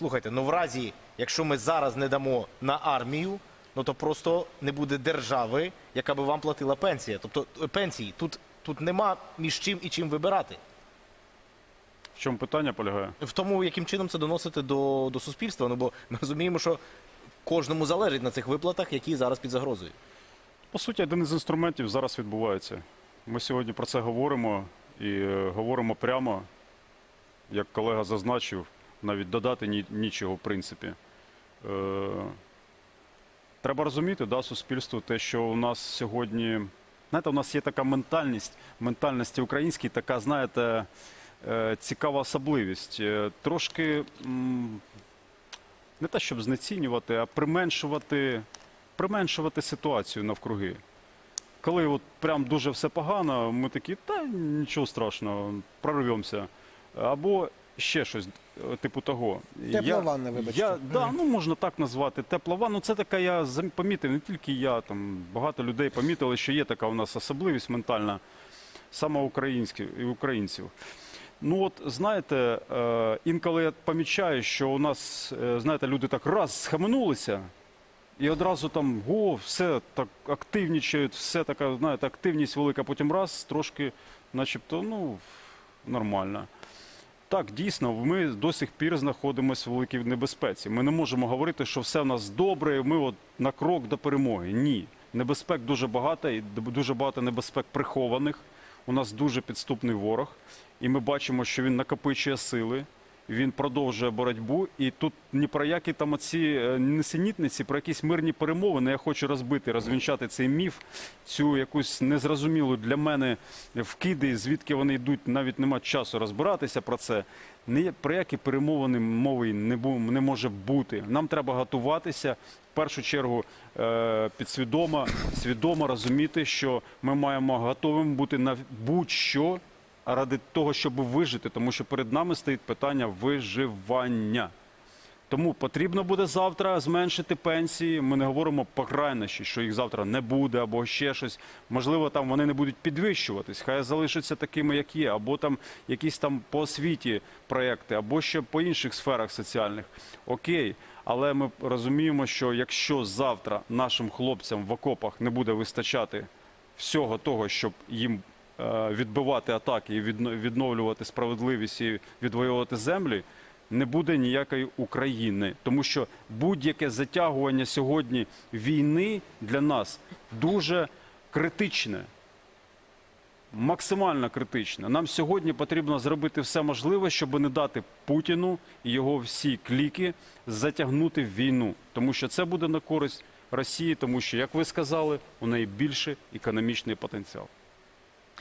слухайте, ну в разі, якщо ми зараз не дамо на армію, ну то просто не буде держави, яка би вам платила пенсія. Тобто е, пенсії тут, тут нема між чим і чим вибирати. В чому питання полягає? В тому, яким чином це доносити до, до суспільства. Ну бо ми розуміємо, що кожному залежить на цих виплатах, які зараз під загрозою. По суті, один із інструментів зараз відбувається. Ми сьогодні про це говоримо і е, говоримо прямо, як колега зазначив, навіть додати ні, нічого, в принципі. Е, треба розуміти, да, суспільству, те, що у нас сьогодні. Знаєте, у нас є така ментальність, ментальності українській, така, знаєте, е, цікава особливість. Е, Трошки не те, щоб знецінювати, а применшувати, применшувати ситуацію навкруги. Коли от прям дуже все погано, ми такі, та нічого страшного, прорвемося. Або ще щось, е, типу того. Тепла ванна, вибачте. Я, да, ну можна так назвати. Тепла ванна. Ну, це така, я помітив, не тільки я, там багато людей помітили, що є така у нас особливість ментальна, саме українських і українців. Ну от знаєте, е, інколи я помічаю, що у нас, е, знаєте, люди так раз схаменулися, і одразу там о, все так активнічають, все така, знаєте, активність велика, потім раз, трошки, начебто, ну, нормально. Так, дійсно, ми до сих пір знаходимося в великій небезпеці. Ми не можемо говорити, що все в нас добре, ми от на крок до перемоги. Ні. Небезпек дуже багато, і дуже багато небезпек прихованих. У нас дуже підступний ворог, і ми бачимо, що він накопичує сили. Він продовжує боротьбу, і тут ні про які там оці е, несенітниці, про якісь мирні перемовини. Я хочу розбити, розвінчати цей міф, цю якусь незрозумілу для мене вкиди, звідки вони йдуть, навіть нема часу розбиратися про це. Ні про які перемовини мови не не може бути. Нам треба готуватися в першу чергу е, підсвідомо, свідомо розуміти, що ми маємо готовим бути на будь-що ради того, щоб вижити, тому що перед нами стоїть питання виживання. Тому потрібно буде завтра зменшити пенсії. Ми не говоримо по крайнощі, що їх завтра не буде, або ще щось. Можливо, там вони не будуть підвищуватись, хай залишаться такими, як є, або там якісь там по освіті проекти, або ще по інших сферах соціальних. Окей, але ми розуміємо, що якщо завтра нашим хлопцям в окопах не буде вистачати всього того, щоб їм відбивати атаки і відновлювати справедливість і відвоювати землі, не буде ніякої України, тому що будь-яке затягування сьогодні війни для нас дуже критичне. Максимально критичне. Нам сьогодні потрібно зробити все можливе, щоб не дати Путіну і його всі кліки затягнути в війну, тому що це буде на користь Росії, тому що, як ви сказали, у неї більший економічний потенціал.